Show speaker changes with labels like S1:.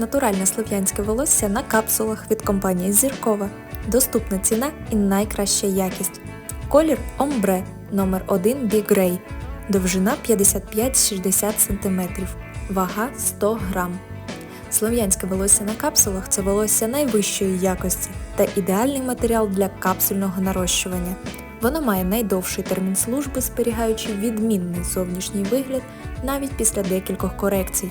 S1: Натуральне слов'янське волосся на капсулах від компанії Зіркова. Доступна ціна і найкраща якість. Колір Омбре номер 1 Big Grey. Довжина 55-60 см. Вага 100 грам. Слов'янське волосся на капсулах це волосся найвищої якості та ідеальний матеріал для капсульного нарощування. Воно має найдовший термін служби, зберігаючи відмінний зовнішній вигляд навіть після декількох корекцій.